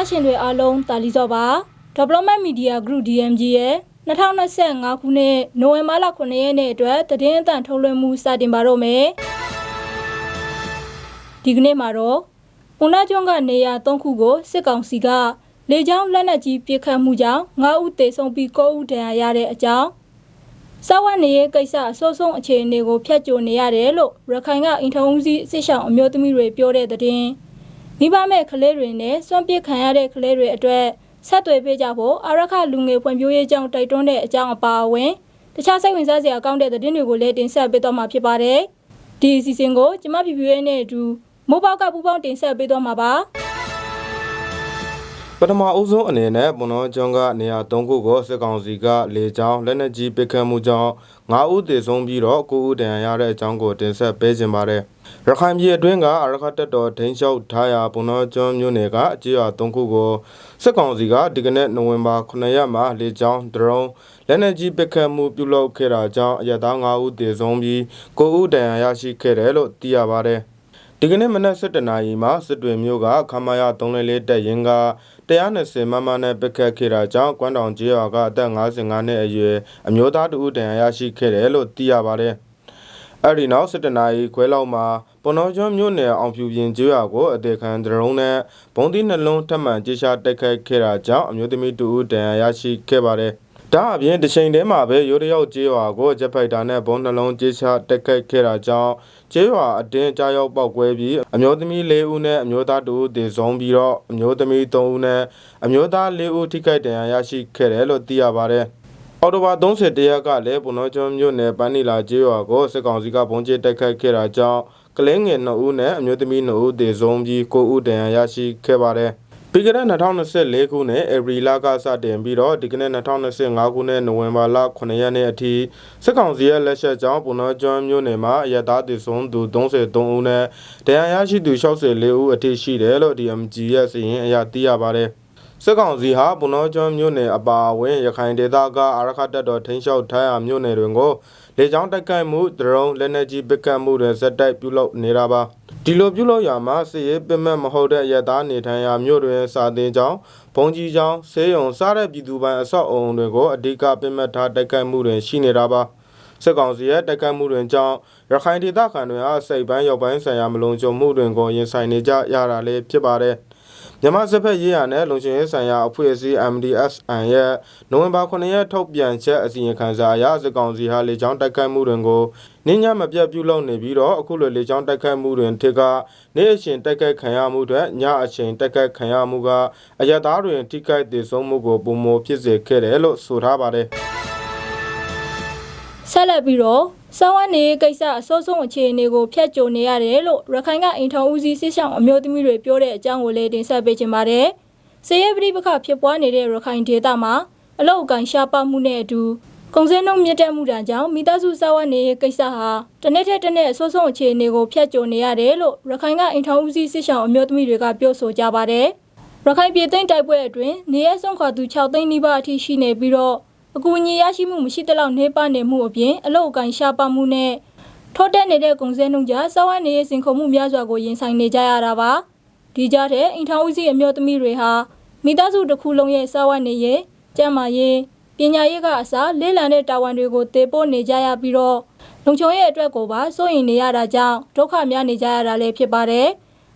တောတာရှင်တွေအားလုံးတာလီစောပါ Development Media Group DMG ရဲ့2025ခုနှစ်နိုဝင်ဘာလ9ရက်နေ့အတွက်သတင်းအသံထုတ်လွှင့်မှုစတင်ပါတော့မယ်ဒီကနေ့မှာတော့ဦးနာကျွန်းကနေရာ3ခုကိုစစ်ကောင်စီကလေကြောင်းလက်နက်ကြီးပစ်ခတ်မှုကြောင့်9ဦးသေဆုံးပြီး9ဦးဒဏ်ရာရတဲ့အကြောင်းစာဝတ်နေရေးကိစ္စအဆိုးဆုံးအခြေအနေကိုဖျက်ကြိုနေရတယ်လို့ရခိုင်ကအင်ထုံးဦးစီးစစ်ဆောင်အမျိုးသမီးတွေပြောတဲ့သတင်း မိဘမဲ့ကလေးတွေနဲ့စွန့်ပစ်ခံရတဲ့ကလေးတွေအတွက်ဆက်သွယ်ပေးကြဖို့အာရခလူငယ်ဖွံ့ဖြိုးရေးကြောင်းတိုက်တွန်းတဲ့အကြောင်းအပါအဝင်တခြားစိတ်ဝင်စားစရာကောင်းတဲ့သတင်းတွေကိုလည်းတင်ဆက်ပေးသွားမှာဖြစ်ပါတယ်။ဒီအစီအစဉ်ကိုကျမပြပြရဲနဲ့အတူမိုးပေါက်ကပူပေါင်းတင်ဆက်ပေးသွားမှာပါ ပထမအဦးဆုံးအနေနဲ့မွန်တော်ကျွန်းကနေရာ၃ခုကိုစစ်ကောင်စီကလေကြောင်းလက်နက်ကြီးပစ်ခတ်မှုကြောင့်9ဦးသေဆုံးပြီးတော့9ဦးဒဏ်ရာရတဲ့အကြောင်းကိုတင်ဆက်ပေးခြင်းပါတယ်။ရခိုင်ပြည်အတွင်းကအရခတ်တပ်တော်ဒိန်းလျှောက်ထားရာမွန်တော်ကျွန်းမြို့နယ်ကအကြေးရွာ၃ခုကိုစစ်ကောင်စီကဒီကနေ့နိုဝင်ဘာ9ရက်မှာလေကြောင်းဒရုန်းလက်နက်ကြီးပစ်ခတ်မှုပြုလုပ်ခဲ့တာကြောင့်အရသား9ဦးသေဆုံးပြီး9ဦးဒဏ်ရာရရှိခဲ့တယ်လို့သိရပါတယ်။ ဒီကနေ့မနက်7:00နာရီမှာစစ်တွေမြို့ကခမာရ344တက်ရင်က120မမနဲ့ပစ်ခတ်ခဲ့တာကြောင့်ကွမ်းတောင်ကျေးရွာကအသက်55နှစ်အရွယ်အမျိုးသားတဦးဒဏ်ရာရရှိခဲ့တယ်လို့သိရပါတယ်။အဲဒီနောက်7:00နာရီခွဲလောက်မှာပွန်တော်ကျွန်းမြို့နယ်အောင်ဖြူပြင်ကျေးရွာကိုအသေးခံဒရုန်းနဲ့ဘုံသီးနှလုံးထပ်မံကြေရှာတိုက်ခိုက်ခဲ့တာကြောင့်အမျိုးသမီးတဦးဒဏ်ရာရရှိခဲ့ပါတယ်။ ဒါအပြင်တစ်ချိန်တည်းမှာပဲရိုးတယောက်ကျေးရွာကိုဂျက်ဖိုက်တာနဲ့ဘုံနှလုံးကြေးချတက်ခိုက်ခဲ့တာကြောင့်ကျေးရွာအတင်းကြားရောက်ပောက်ကွဲပြီးအမျိုးသမီး၄ဦးနဲ့အမျိုးသား2ဦးသေဆုံးပြီးတော့အမျိုးသမီး3ဦးနဲ့အမျိုးသား4ဦးထိခိုက်ဒဏ်ရာရရှိခဲ့တယ်လို့သိရပါတယ်။အော်တိုဘာ30တရက်ကလည်းပုဏ္ဏကျွန်းမြို့နယ်ပန်းနီလာကျေးရွာကိုစစ်ကောင်စီကဘုံကျဲတိုက်ခိုက်ခဲ့တာကြောင့်ကလင်းငယ်2ဦးနဲ့အမျိုးသမီး2ဦးသေဆုံးပြီး9ဦးဒဏ်ရာရရှိခဲ့ပါတယ်။ ပြီးခဲ့တဲ့2024ခုနှစ်ဧပြီလကစတင်ပြီးတော့ဒီကနေ့2025ခုနှစ်နိုဝင်ဘာလ9ရက်နေ့အထိစစ်ကောင်စီရဲ့လက်ချက်ကြောင့်ပုဏ္ဏကျွန်းမြို့နယ်မှာအရသားတည်ဆုံးသူ33ဦးနဲ့ဒဏ်ရာရရှိသူ64ဦးအထိရှိတယ်လို့ DMG ရဲ့စီရင်အရသိရပါတယ်။ စစ်ကောင်စီဟာပုဏ္ဏကျွန်းမြို့နယ်အပါအဝင်ရခိုင်ဒေသကအာရခတပ်တော်ထိန်းချုပ်ထားရာမြို့နယ်တွေကိုလေကြောင်းတိုက်ခိုက်မှုဒရုန်းလက်နက်ကြီးပစ်ခတ်မှုတွေဇက်တိုက်ပြုလုပ်နေတာပါ။ဒီလိုပြုလုပ်ရမှာစစ်ရေးပင်မဲ့မဟုတ်တဲ့ရသားနေထိုင်ရာမြို့တွင်စာတင်ကြောင်းဘုံကြီးကြောင်းဆေးရုံစားတဲ့ပြည်သူပိုင်အဆောက်အုံတွေကိုအဓိကပင်မဲ့ထားတိုက်ခိုက်မှုတွေရှိနေတာပါ။စစ်ကောင်စီရဲ့တိုက်ခိုက်မှုတွေကြောင့်ရခိုင်ဒေသခံတွေဟာစိတ်ပိုင်းရောက်ပိုင်းဆိုင်ရာမလုံခြုံမှုတွေကိုရင်ဆိုင်နေကြရတာလည်းဖြစ်ပါတယ်။ မြန်မာစစ်ဖက်ရေးရနဲ့လုံခြုံရေးဆိုင်ရာအဖွဲ့အစည်း MDSN ရဲ့နိုဝင်ဘာ9ရက်ထုတ်ပြန်ချက်အစီရင်ခံစာအရစစ်ကောင်စီဟာလေကြောင်းတိုက်ခိုက်မှုတွေကိုနင်းညမပြတ်ပြုလုပ်နေပြီးတော့အခုလိုလေကြောင်းတိုက်ခိုက်မှုတွေထစ်ကနေ့အချိန်တိုက်ခိုက်ခံရမှုတွေညအချိန်တိုက်ခိုက်ခံရမှုကအရသားတွေထိခိုက်ဒေဆုံးမှုကိုပုံမဖြစ်စေခဲ့တယ်လို့ဆိုထားပါတယ်ဆက်လက်ပြီးတော့ စာဝတ်နေရေးကိစ္စအဆိုးဆုံးအခြေအနေကိုဖျက်ကြိုနေရတယ်လို့ရခိုင်ကအင်ထုံးဦးစီးစစ်ဆောင်အမျိုးသမီးတွေပြောတဲ့အကြောင်းကိုလည်းတင်ဆက်ပေးချင်ပါတယ်။စေရပတိပခဖြစ်ပွားနေတဲ့ရခိုင်ဒေသမှာအလောက်အကန်ရှားပါမှုနဲ့အတူကုန်စည်နှုန်းမြင့်တက်မှုတန်ကြောင့်မိသားစုစာဝတ်နေရေးကိစ္စဟာတစ်နေ့ထက်တစ်နေ့အဆိုးဆုံးအခြေအနေကိုဖျက်ကြိုနေရတယ်လို့ရခိုင်ကအင်ထုံးဦးစီးစစ်ဆောင်အမျိုးသမီးတွေကပြောဆိုကြပါတယ်။ရခိုင်ပြည်သိမ်းတိုက်ပွဲအတွင်းနေရဲဆုံးခွာသူ6သိန်းနီးပါးအထိရှိနေပြီးတော့ အကူအညီရရှိမှုမရှိတဲ့လောက်နေပါနေမှုအပြင်အလောက်အကန်ရှားပါမှုနဲ့ထောတက်နေတဲ့ကုန်စည်နှုန်းကြားစောဝတ်နေရေးစင်ခုံမှုများစွာကိုရင်ဆိုင်နေကြရတာပါဒီကြားထဲအင်ထောင်ဦးစီးအမျိုးသမီးတွေဟာမိသားစုတစ်ခုလုံးရဲ့စောဝတ်နေရေးကျန်းမာရေးပညာရေးကအစလေးလံတဲ့တာဝန်တွေကိုတေပို့နေကြရပြီးတော့လုံခြုံရေးအတွက်ကိုပါစိုးရိမ်နေရတာကြောင့်ဒုက္ခများနေကြရတာလည်းဖြစ်ပါတယ်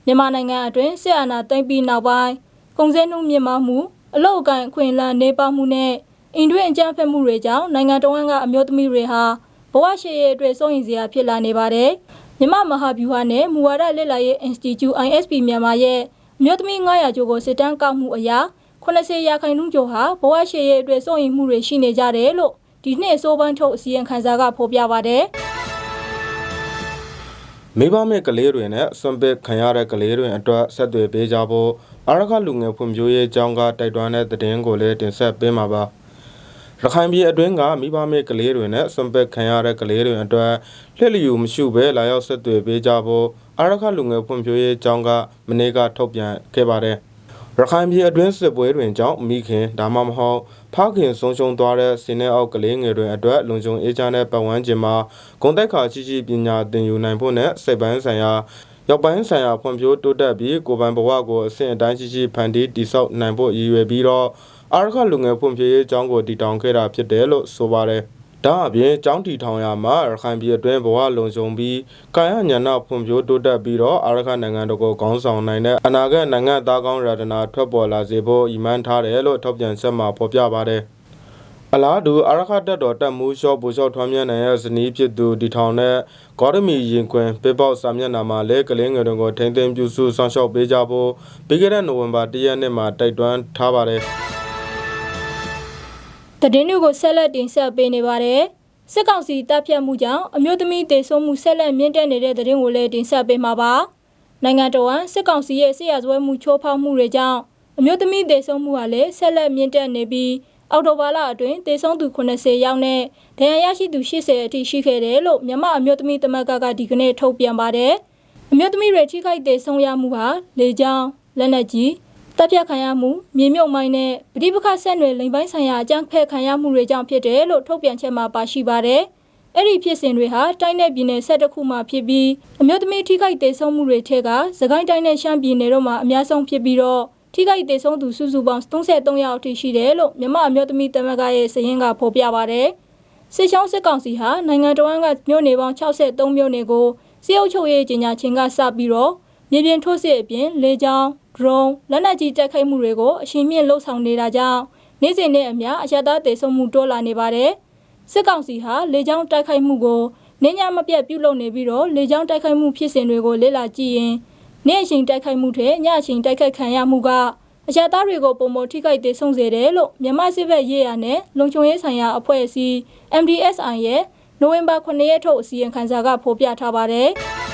မြန်မာနိုင်ငံအတွင်းစစ်အာဏာသိမ်းပြီးနောက်ပိုင်းကုန်စည်နှုန်းမြင့်မားမှုအလောက်အကန်အခွင့်အလမ်းနေပါမှုနဲ့ အင်တွင်းအကြမ်းဖက်မှုတွေကြောင့်နိုင်ငံတော်ဝန်ကအမျိုးသမီးတွေဟာဘဝရှေ့ရေးအတွက်စိုးရိမ်စရာဖြစ်လာနေပါတယ်။မြမမဟာဗျူဟာနဲ့မူဝါဒလက်လာရေး Institute ISP မြန်မာရဲ့အမျိုးသမီး900ကျော်ကိုစစ်တမ်းကောက်မှုအရာ80ရာခိုင်နှုန်းကျော်ဟာဘဝရှေ့ရေးအတွက်စိုးရိမ်မှုတွေရှိနေကြတယ်လို့ဒီနှစ်အစိုးပန်းထုတ်အစည်းအဝေးခန်းစာကဖော်ပြပါတယ်။မိဘမဲ့ကလေးတွေနဲ့ဆွန့်ပစ်ခံရတဲ့ကလေးတွေအတွက်ဆက်သွယ်ပေးကြဖို့အာရခလူငယ်ဖွံ့ဖြိုးရေးအကြောင်းကတိုက်တွန်းတဲ့သတင်းကိုလည်းတင်ဆက်ပေးမှာပါ ရခိုင်ပြည်အတွင်းကမိဘမဲ့ကလေးတွေနဲ့ဆွန့်ပစ်ခံရတဲ့ကလေးတွေအတွက်လှည့်လျူမရှုဘဲလာရောက်ဆက်သွယ်ပေးကြဖို့အာရခလူငယ်ဖွံ့ဖြိုးရေးအကြောင်းကမနေ့ကထုတ်ပြန်ခဲ့ပါတယ်ရခိုင်ပြည်အတွင်းစစ်ပွဲတွင်ကြောင့်မိခင်ဒါမှမဟုတ်ဖခင်ဆုံးရှုံးသွားတဲ့စင်တဲ့အောက်ကလေးငယ်တွေအတွက်လုံခြုံအေးချမ်းတဲ့ပတ်ဝန်းကျင်မှာဂုံတက်ခါရှိရှိပညာသင်ယူနိုင်ဖို့နဲ့စိတ်ပိုင်းဆိုင်ရာရောက်ပိုင်းဆိုင်ရာဖွံ့ဖြိုးတိုးတက်ပြီးကိုယ်ပိုင်ဘဝကိုအဆင့်အတိုင်းရှိရှိဖန်တီးတည်ဆောက်နိုင်ဖို့ရည်ရွယ်ပြီးတော့ အာရခလူငယ်ဖွံ့ဖြိုးရေးအကြောင်းကိုတည်ထောင်ခဲ့တာဖြစ်တယ်လို့ဆိုပါတယ်။ဒါအပြင်ကျောင်းတီထောင်ရမှာရခိုင်ပြည်အတွင်းဘဝလုံခြုံပြီးကာယညဏဖွံ့ဖြိုးတိုးတက်ပြီးတော့အာရခနိုင်ငံတော်ကိုခေါင်းဆောင်နိုင်တဲ့အနာဂတ်နိုင်ငံသားကောင်းရတနာထွက်ပေါ်လာစေဖို့အီမန်ထားတယ်လို့ထုတ်ပြန်ချက်မှာဖော်ပြပါတယ်။အလားတူအာရခတက်တော်တက်မှုရှော့ဘူရှော့ထွမ်းမြတ်နိုင်ရဲ့ဇနီးဖြစ်သူဒီထောင်နဲ့ဂေါရမီရင်ခွင်ပေပေါက်စာမျက်နှာမှာလည်းကလင်းငယ်တွေကိုထိမ့်သိမ်းပြုစုဆောင်ရှောက်ပေးကြဖို့ပြီးခဲ့တဲ့နိုဝင်ဘာ၁ရက်နေ့မှာတိုက်တွန်းထားပါတယ် သတင်းတွေကိုဆက်လက်တင်ဆက်ပေးနေပါတယ်။စစ်ကောင်စီတပ်ဖြတ်မှုကြောင့်အမျိုးသမီးတေဆုံးမှုဆက်လက်မြင့်တက်နေတဲ့သတင်းကိုလည်းတင်ဆက်ပေးမှာပါ။နိုင်ငံတော်ဝန်စစ်ကောင်စီရဲ့ဆရာဇဝဲမှုချိုးဖောက်မှုတွေကြောင့်အမျိုးသမီးတေဆုံးမှုဟာလည်းဆက်လက်မြင့်တက်နေပြီးအောက်တိုဘာလအတွင်းတေဆုံးသူ80ယောက်နဲ့ဒဏ်ရာရရှိသူ80အထိရှိခဲ့တယ်လို့မြန်မာအမျိုးသမီးတမကကဒီကနေ့ထုတ်ပြန်ပါတယ်။အမျိုးသမီးတွေထိခိုက်တေဆုံးရမှုဟာလေကြောင်းလက်နက်ကြီး တပ်ဖြတ်ခံရမှုမြေမြုပ်မိုင်းနဲ့ပဋိပက္ခဆက်နွယ်လိမ်ပိုင်းဆိုင်ရာအကြမ်းဖက်ခံရမှုတွေကြောင့်ဖြစ်တယ်လို့ထုတ်ပြန်ချက်မှာပါရှိပါတယ်။အဲ့ဒီဖြစ်စဉ်တွေဟာတိုင်းနယ်ပြည်နယ်ဆက်တစ်ခုမှဖြစ်ပြီးအမျိုးသမီးထိခိုက်ဒေဆုံးမှုတွေထက်ကသခိုင်းတိုင်းနဲ့ရှမ်းပြည်နယ်တို့မှာအများဆုံးဖြစ်ပြီးတော့ထိခိုက်ဒေဆုံးသူစုစုပေါင်း33ယောက်အထိရှိတယ်လို့မြန်မာအမျိုးသမီးတမကရဲ့စည်ရင်းကဖော်ပြပါတယ်။စစ်ချောင်းစစ်ကောင်စီဟာနိုင်ငံတော်ဝန်ကမြို့နယ်ပေါင်း63မြို့နယ်ကိုစစ်အုပ်ချုပ်ရေးကြီးညာချင်းကစပြီးတော့ မြေပြင်ထိုးစစ်အပြင်လေကြောင်း drone လက်နက်ကြီးတိုက်ခိုက်မှုတွေကိုအရှင်မြင့်လှုပ်ဆောင်နေတာကြောင့်နေ့စဉ်နဲ့အမျှအရသာတေဆုံးမှုတိုးလာနေပါတယ်။စစ်ကောင်စီဟာလေကြောင်းတိုက်ခိုက်မှုကိုနေညမပြတ်ပြုလုပ်နေပြီးတော့လေကြောင်းတိုက်ခိုက်မှုဖြစ်စဉ်တွေကိုလေ့လာကြည့်ရင်နေ့အချိန်တိုက်ခိုက်မှုတွေညအချိန်တိုက်ခိုက်ခံရမှုကအရသာတွေကိုပုံမထိခိုက်တေဆုံးစေတယ်လို့မြန်မာစစ်ဘက်ရေးရနဲ့လုံခြုံရေးဆိုင်ရာအဖွဲ့အစည်း MDSI ရဲ့နိုဝင်ဘာ9ရက်ထုတ်အစီရင်ခံစာကဖော်ပြထားပါတယ်။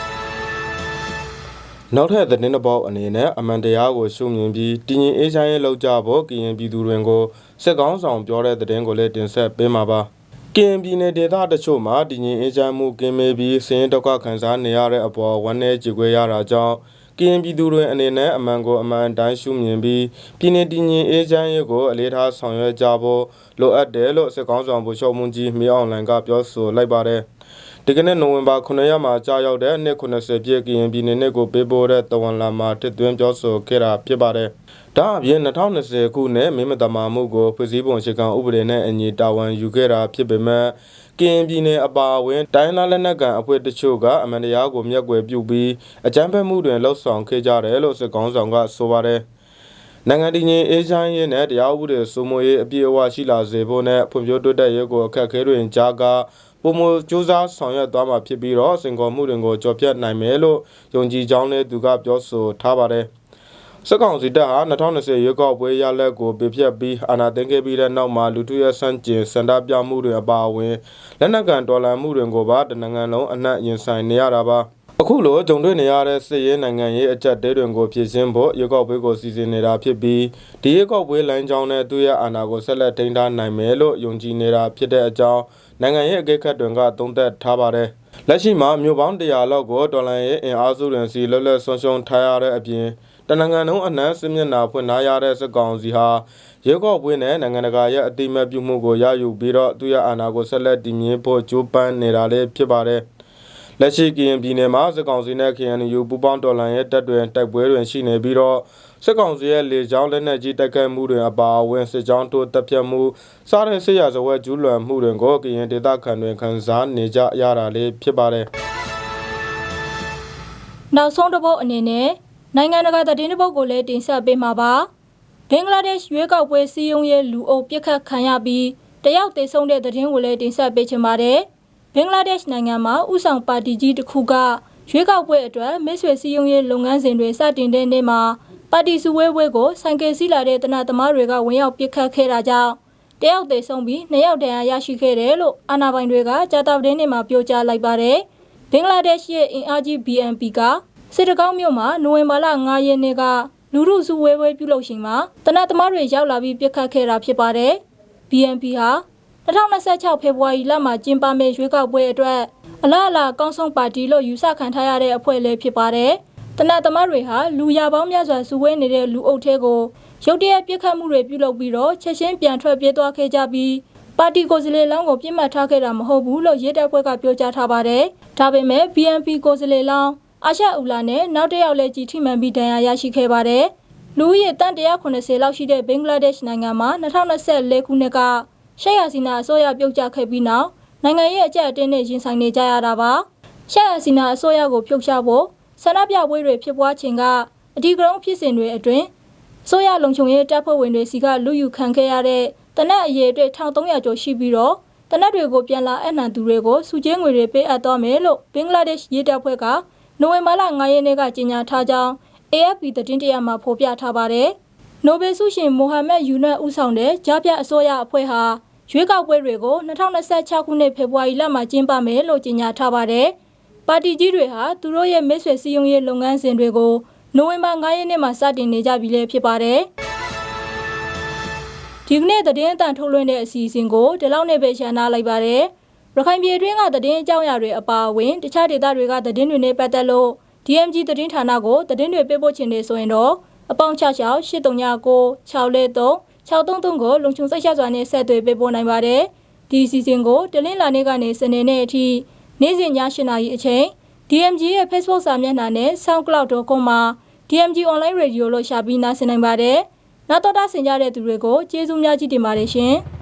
နောက်ထပ်သတင်းတစ်ပုဒ်အနေနဲ့အမှန်တရားကိုရှုမြင်ပြီးတည်ငြိမ်အေးချမ်းရေးလုပ်ကြဖို့ကရင်ပြည်သူတွေကိုစစ်ကောင်းဆောင်ပြောတဲ့သတင်းကိုလည်းတင်ဆက်ပေးမှာပါကရင်ပြည်နယ်ဒေသတချို့မှာတည်ငြိမ်အေးချမ်းမှုကင်းမေးပြီးစည်ရင်ဒုက္ခခံစားနေရတဲ့အပေါ်ဝမ်းနည်းကြေကွဲရတာကြောင့်ကရင်ပြည်သူတွေအနေနဲ့အမှန်ကိုအမှန်တိုင်းရှုမြင်ပြီးပြည်내တည်ငြိမ်အေးချမ်းရေးကိုအလေးထားဆောင်ရွက်ကြဖို့လိုအပ်တယ်လို့စစ်ကောင်းဆောင်ဗိုလ်ချုပ်မှုကြီးမြေအောင်လှိုင်ကပြောဆိုလိုက်ပါတယ် ဒီကနေ့နိုဝင်ဘာ9ရက်မှာကြာရောက်တဲ့နှစ်80ပြည့်ကရင်ပြည်နယ်နှစ်ကိုပေးပို့တဲ့တဝန်လာမှာတစ်သွင်းပြောဆိုခဲ့တာဖြစ်ပါတယ်။ဒါအပြင်2020ခုနှစ်မင်းမတမာမှုကိုဖွဲ့စည်းပုံအခြေခံဥပဒေနဲ့အညီတာဝန်ယူခဲ့တာဖြစ်ပေမဲ့ကရင်ပြည်နယ်အပါအဝင်တိုင်းလာလက်နက်ကန်အဖွဲ့တချို့ကအမှန်တရားကိုမျက်ကွယ်ပြုပြီးအကြမ်းဖက်မှုတွေလှုပ်ဆောင်ခဲ့ကြတယ်လို့စစ်ကောင်းဆောင်ကဆိုပါတယ်။နိုင်ငံတည်ငြိမ်အေးချမ်းရေးနဲ့တရားဥပဒေစိုးမိုးရေးအပြည့်အဝရှိလာစေဖို့နဲ့ဖွံ့ဖြိုးတိုးတက်ရေးကိုအခက်အခဲတွေကြားက ပုံမစူးစမ်းဆောင်ရွက်သွားမှာဖြစ်ပြီးတော့စင်ကောမှုတွေကိုကြော်ပြတ်နိုင်မယ်လို့ယုံကြည်ကြောင်းလည်းသူကပြောဆိုထားပါတယ်။စက်ကောင်စီတပ်ဟာ2020ရွေးကောက်ပွဲရလဒ်ကိုပြဖြတ်ပြီးအာဏာသိမ်းခဲ့ပြီးတဲ့နောက်မှာလူထုရဲ့စန့်ကျင်စန္ဒပြမှုတွေအပါအဝင်လက်နက်ကန်တော်လှန်မှုတွေကိုပါတနင်္ဂနွေလုံးအနှံ့ရင်ဆိုင်နေရတာပါ။ အခုလိုကြုံတွေ့နေရတဲ့စစ်ရေးနိုင်ငံရေးအကြက်တဲတွေကိုဖြည့်ဆင်းဖို့ရွေးကောက်ပွဲကိုစီစဉ်နေတာဖြစ်ပြီးဒီရွေးကောက်ပွဲလိုင်းကြောင်းနဲ့သူ့ရဲ့အာဏာကိုဆက်လက်ထိန်းထားနိုင်မယ်လို့ယုံကြည်နေတာဖြစ်တဲ့အကြောင်းနိုင်ငံရေးအကဲခတ်တွေကသုံးသပ်ထားပါတယ်။လက်ရှိမှာမြို့ပေါင်း100လောက်ကိုတော်လန်ရေးအင်အားစုတွေစီလွတ်လပ်ဆုံးရှုံးထားရတဲ့အပြင်တနင်္ဂနွေလုံးအနှံ့စစ်မျက်နှာဖွင့်ထားရတဲ့စစ်ကောင်စီဟာရွေးကောက်ပွဲနဲ့နိုင်ငံတကာရဲ့အတိမတ်ပြုမှုကိုရယူပြီးတော့သူ့ရဲ့အာဏာကိုဆက်လက်တည်မြဲဖို့ကြိုးပမ်းနေတာလည်းဖြစ်ပါတယ်။ လက်ရှိကရင်ပြည်နယ်မှာစစ်ကောင်စီနဲ့ KNU ပူးပေါင်းတော်လှန်ရေးတပ်တွေတိုက်ပွဲတွေရှိနေပြီးတော့စစ်ကောင်စီရဲ့လေကြောင်းလက်နက်ကြီးတိုက်ခိုက်မှုတွေအပါအဝင်စစ်ကြောင်းတိုးတပ်ဖြတ်မှုစားတဲ့ဆေးရဇဝဲကျူးလွန်မှုတွေကိုကရင်ဒေသခံတွေခံစားနေကြရတာလေးဖြစ်ပါတယ်နောက်ဆုံးတစ်ပုတ်အနေနဲ့နိုင်ငံတကာသတင်းတစ်ပုတ်ကိုလည်းတင်ဆက်ပေးမှာပါဘင်္ဂလားဒေ့ရှ်ရွေးကောက်ပွဲစီးရုံးရေးလူအုပ်ပြစ်ခတ်ခံရပြီးတယောက်သေဆုံးတဲ့သတင်းကိုလည်းတင်ဆက်ပေးချင်ပါတယ် ဘင်္ဂလားဒေ့ရှ်နိုင်ငံမှာဥဆောင်ပါတီကြီးတစ်ခုကရွေးကောက်ပွဲအတွက်မိတ်ဆွေစည်းရုံးရေးလုပ်ငန်းစဉ်တွေစတင်တဲ့နေ့မှာပါတီစုဝေးပွဲကိုဆိုင်ကယ်စီးလာတဲ့တနတ်သမားတွေကဝင်ရောက်ပစ်ခတ်ခဲ့တာကြောင့်တယောက်သေဆုံးပြီးနှစ်ယောက်ဒဏ်ရာရရှိခဲ့တယ်လို့အာဏာပိုင်တွေကကြာတာပတင်းနေ့မှာပြောကြားလိုက်ပါတယ်ဘင်္ဂလားဒေ့ရှ်ရဲ့အင်အားကြီး BNP ကစစ်တကောင်းမြို့မှာနိုဝင်ဘာလ9ရက်နေ့ကလူမှုစုဝေးပွဲပြုလုပ်ချိန်မှာတနတ်သမားတွေရောက်လာပြီးပြစ်ခတ်ခဲ့တာဖြစ်ပါတယ်။ BNP ဟာ 2026ဖေဖော်ဝါရီလမှာကျင်းပမယ့်ရွေးကောက်ပွဲအတွက်အလားအလာကောင်းဆုံးပါတီလို့ယူဆခံထားရတဲ့အဖွဲ့လည်းဖြစ်ပါတယ်။တနတ်သမားတွေဟာလူရပေါင်းများစွာစုဝေးနေတဲ့လူအုပ်ထဲကိုရုတ်တရက်ပြစ်ခတ်မှုတွေပြုလုပ်ပြီးတော့ချက်ချင်းပြန်ထွက်ပြေးသွားခဲ့ကြပြီးပါတီကိုယ်စားလှယ်လောင်းကိုပြစ်မှတ်ထားခဲ့တာမဟုတ်ဘူးလို့ရဲတပ်ဖွဲ့ကပြောကြားထားပါတယ်။ဒါပေမဲ့ BNP ကိုယ်စားလှယ်လောင်းအာရှအူလာနဲ့နောက်တစ်ယောက်လည်းကြီးထိမှန်ပြီးဒဏ်ရာရရှိခဲ့ပါတယ်။လူဦးရေတန်180လောက်ရှိတဲ့ဘင်္ဂလားဒေ့ရှ်နိုင်ငံမှာ2024ခုနှစ်က ရှက်ယာစီနာအစိုးရပြုတ်ကျခဲ့ပြီးနောက်နိုင်ငံရဲ့အကြက်အတင်းနဲ့ရင်ဆိုင်နေကြရတာပါ။ရှက်ယာစီနာအစိုးရကိုဖျုတ်ချဖို့ဆန္ဒပြပွဲတွေဖြစ်ပွားချိန်ကအဒီကရုံးဖြစ်စဉ်တွေအတွင်းဆိုရလုံခြုံရေးတပ်ဖွဲ့ဝင်တွေစီကလူယူခံခဲ့ရတဲ့တနက်အရေးအတွက်1300ကျော်ရှိပြီးတော့တနက်တွေကိုပြန်လာအနှံသူတွေကိုစုချင်းငွေတွေပေးအပ်သွားမယ်လို့ဘင်္ဂလားဒေ့ရှ်ရေးတပ်ဖွဲ့ကနိုဝင်ဘာလ9ရက်နေ့ကကြေညာထားကြောင်း AFP သတင်းတရမှာဖော်ပြထားပါတယ်။နိုဘယ်ဆုရှင်မိုဟာမက်ယူနတ်ဦးဆောင်တဲ့ကြားပြအစိုးရအဖွဲ့ဟာ ရွေးကောက်ပွဲတွေကို2026ခုနှစ်ဖေဖော်ဝါရီလမှာကျင်းပမယ်လို့ကြေညာထားပါတယ်။ပါတီကြီးတွေဟာသူတို့ရဲ့မဲဆွယ်စည်းရုံးရေးလုပ်ငန်းစဉ်တွေကိုနိုဝင်ဘာ9ရက်နေ့မှာစတင်နေကြပြီလေဖြစ်ပါတယ်။ဒီကနေ့သတင်းအတန်ထုတ်လွှင့်တဲ့အစီအစဉ်ကိုဒီလောက်နဲ့ပဲရှင်းနာလိုက်ပါတယ်။ရခိုင်ပြည်တွင်းကသတင်းအကြောင်းအရာတွေအပါအဝင်တခြားဒေသတွေကသတင်းတွေနဲ့ပတ်သက်လို့ DMG သတင်းဌာနကိုသတင်းတွေပေးပို့ချင်နေဆိုရင်တော့အပေါင်း66 839 653 633ကိုလုံခြုံစိတ်ချစွာနဲ့ဆက်သွယ်ပေးပို့နိုင်ပါတယ်။ဒီအစီအစဉ်ကိုတလင်းလာနေ့ကနေစနေနေ့အထိနေ့စဉ်ည7:00နာရီအချိန် DMG ရဲ့ Facebook စာမျက်နှာနဲ့ soundcloud.com မှာ DMG online radio လို့ရှာပြီးနားဆင်နိုင်ပါတယ်။နောက်တော့တာဆင်ကြတဲ့သူတွေကိုကျေးဇူးများကြီးတင်ပါတယ်ရှင်။